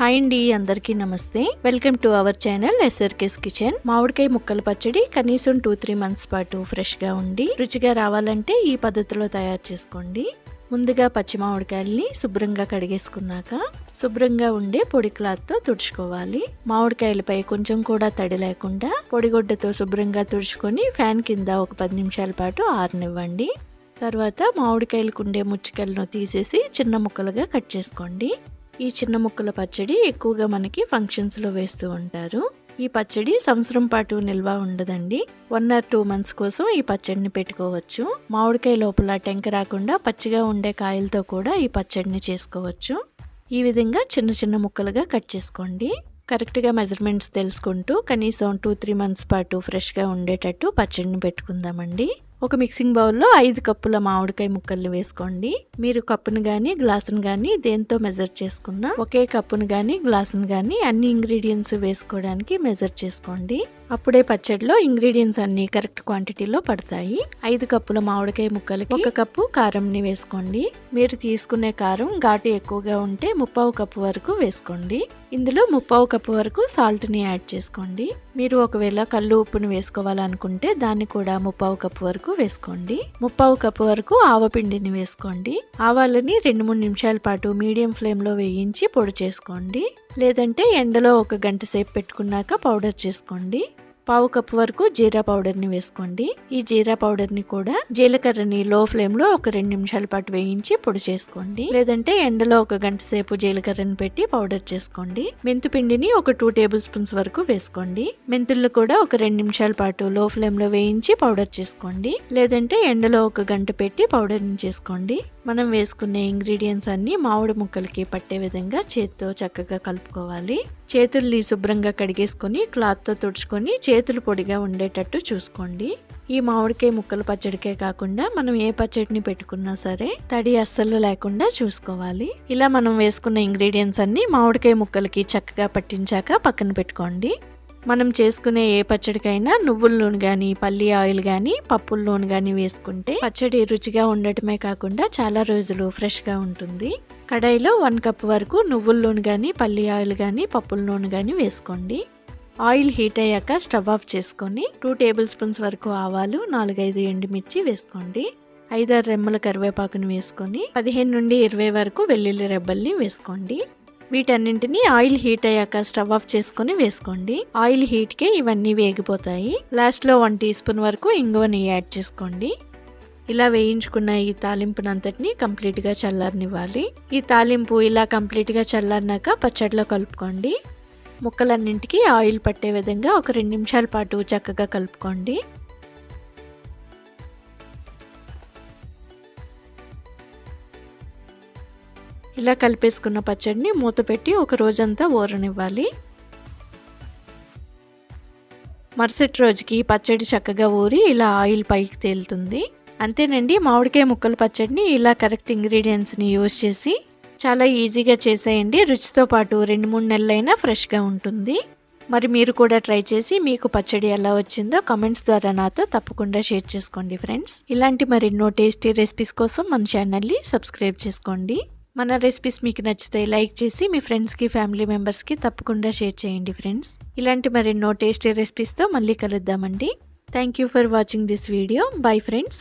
Hi అండి అందరికీ నమస్తే. Welcome to our channel SRK's kitchen మామిడికాయ ముక్కల పచ్చడి కనీసం టూ త్రీ మంత్స్ పాటు ఫ్రెష్గా ఉండి రుచిగా రావాలంటే ఈ పద్ధతిలో తయారు చేసుకోండి. ముందుగా పచ్చి మామిడికాయల్ని శుభ్రంగా కడిగేసుకున్నాక శుభ్రంగా ఉండే పొడి క్లాత్తో తుడుచుకోవాలి. మామిడికాయలపై కొంచెం కూడా తడి లేకుండా పొడిగొడ్డతో శుభ్రంగా తుడుచుకొని ఫ్యాన్ కింద ఒక పది నిమిషాల పాటు ఆరనివ్వండి. తర్వాత మామిడికాయలకు ఉండే ముచ్చికలను తీసేసి చిన్న ముక్కలుగా కట్ చేసుకోండి. ఈ చిన్న ముక్కల పచ్చడి ఎక్కువగా మనకి ఫంక్షన్స్లో వేస్తూ ఉంటారు. ఈ పచ్చడి సంవత్సరం పాటు నిల్వ ఉండదండి. వన్ ఆర్ టూ మంత్స్ కోసం ఈ పచ్చడిని పెట్టుకోవచ్చు. మామిడికాయ లోపల టెంక రాకుండా పచ్చిగా ఉండే కాయలతో కూడా ఈ పచ్చడిని చేసుకోవచ్చు. ఈ విధంగా చిన్న చిన్న ముక్కలుగా కట్ చేసుకోండి. కరెక్ట్గా మెజర్మెంట్స్ తెలుసుకుంటూ కనీసం టూ త్రీ మంత్స్ పాటు ఫ్రెష్గా ఉండేటట్టు పచ్చడిని పెట్టుకుందామండి. ఒక మిక్సింగ్ బౌల్లో ఐదు కప్పుల మామిడికాయ ముక్కల్ని వేసుకోండి. మీరు కప్పును కానీ గ్లాసును కానీ దేంతో మెజర్ చేసుకున్నా ఒకే కప్పును కానీ గ్లాసును కానీ అన్ని ఇంగ్రీడియంట్స్ వేసుకోవడానికి మెజర్ చేసుకోండి. అప్పుడే పచ్చడిలో ఇంగ్రీడియంట్స్ అన్నీ కరెక్ట్ క్వాంటిటీలో పడతాయి. ఐదు కప్పుల మామిడికాయ ముక్కలకి ఒక కప్పు కారంని వేసుకోండి. మీరు తీసుకునే కారం ఘాటు ఎక్కువగా ఉంటే ముప్పావు కప్పు వరకు వేసుకోండి. ఇందులో ముప్పావు కప్పు వరకు సాల్ట్ని యాడ్ చేసుకోండి. మీరు ఒకవేళ కళ్ళు ఉప్పును వేసుకోవాలనుకుంటే దాన్ని కూడా ముప్పావు కప్పు వరకు వేసుకోండి. ముప్పావు కప్పు వరకు ఆవపిండిని వేసుకోండి. ఆవాలని రెండు మూడు నిమిషాల పాటు మీడియం ఫ్లేమ్లో వేయించి పొడి చేసుకోండి. లేదంటే ఎండలో ఒక గంట సేపు పెట్టుకున్నాక పౌడర్ చేసుకోండి. పావు కప్పు వరకు జీరా పౌడర్ని వేసుకోండి. ఈ జీరా పౌడర్ని కూడా జీలకర్రని లో ఫ్లేమ్లో ఒక రెండు నిమిషాల పాటు వేయించి పొడి చేసుకోండి. లేదంటే ఎండలో ఒక గంట సేపు జీలకర్రని పెట్టి పౌడర్ చేసుకోండి. మెంతు పిండిని ఒక టూ టేబుల్ స్పూన్స్ వరకు వేసుకోండి. మెంతుల్లో కూడా ఒక రెండు నిమిషాల పాటు లో ఫ్లేమ్లో వేయించి పౌడర్ చేసుకోండి. లేదంటే ఎండలో ఒక గంట పెట్టి పౌడర్ని చేసుకోండి. మనం వేసుకునే ఇంగ్రీడియంట్స్ అన్ని మామిడి ముక్కలకి పట్టే విధంగా చేత్తో చక్కగా కలుపుకోవాలి. చేతుల్ని శుభ్రంగా కడిగేసుకొని క్లాత్తో తుడుచుకొని చేతులు పొడిగా ఉండేటట్టు చూసుకోండి. ఈ మామిడికాయ ముక్కల పచ్చడికే కాకుండా మనం ఏ పచ్చడిని పెట్టుకున్నా సరే తడి అస్సలు లేకుండా చూసుకోవాలి. ఇలా మనం వేసుకున్న ఇంగ్రీడియంట్స్ అన్ని మామిడికాయ ముక్కలకి చక్కగా పట్టించాక పక్కన పెట్టుకోండి. మనం చేసుకునే ఏ పచ్చడికైనా నువ్వుల నూనె కానీ పల్లి ఆయిల్ కానీ పప్పుల నూనె కానీ వేసుకుంటే పచ్చడి రుచిగా ఉండటమే కాకుండా చాలా రోజులు ఫ్రెష్గా ఉంటుంది. కడాయిలో వన్ కప్ వరకు నువ్వుల నూనె కానీ పల్లి ఆయిల్ కానీ పప్పుల నూనె కానీ వేసుకోండి. ఆయిల్ హీట్ అయ్యాక స్టవ్ ఆఫ్ చేసుకొని టూ టేబుల్ స్పూన్స్ వరకు ఆవాలు నాలుగైదు ఎండుమిర్చి వేసుకోండి. ఐదారు రెమ్మల కరివేపాకుని వేసుకొని పదిహేను నుండి ఇరవై వరకు వెల్లుల్లి రెబ్బల్ని వేసుకోండి. వీటన్నింటినీ ఆయిల్ హీట్ అయ్యాక స్టవ్ ఆఫ్ చేసుకొని వేసుకోండి. ఆయిల్ హీట్కే ఇవన్నీ వేగిపోతాయి. లాస్ట్లో వన్ టీ స్పూన్ వరకు ఇంగువని యాడ్ చేసుకోండి. ఇలా వేయించుకున్న ఈ తాలింపునంతటిని కంప్లీట్గా చల్లారనివ్వాలి. ఈ తాలింపు ఇలా కంప్లీట్గా చల్లారినాక పచ్చడిలో కలుపుకోండి. ముక్కలన్నింటికి ఆయిల్ పట్టే విధంగా ఒక రెండు నిమిషాల పాటు చక్కగా కలుపుకోండి. ఇలా కలిపేసుకున్న పచ్చడిని మూత పెట్టి ఒక రోజంతా ఊరనివ్వాలి మరుసటి రోజుకి పచ్చడి చక్కగా ఊరి ఇలా ఆయిల్ పైకి తేలుతుంది. అంతేనండి మామిడికాయ ముక్కల పచ్చడిని ఇలా కరెక్ట్ ఇంగ్రీడియంట్స్ని యూజ్ చేసి చాలా ఈజీగా చేసేయండి. రుచితో పాటు రెండు మూడు నెలలైనా ఫ్రెష్గా ఉంటుంది. మరి మీరు కూడా ట్రై చేసి మీకు పచ్చడి ఎలా వచ్చిందో కమెంట్స్ ద్వారా నాతో తప్పకుండా షేర్ చేసుకోండి ఫ్రెండ్స్. ఇలాంటి మరెన్నో టేస్టీ రెసిపీస్ కోసం మన ఛానల్ని సబ్స్క్రైబ్ చేసుకోండి. మన రెసిపీస్ మీకు నచ్చితే లైక్ చేసి మీ ఫ్రెండ్స్కి ఫ్యామిలీ మెంబర్స్కి తప్పకుండా షేర్ చేయండి ఫ్రెండ్స్ ఇలాంటి మరెన్నో టేస్టీ రెసిపీస్తో మళ్ళీ కలుద్దామండి. Thank you for watching this video bye friends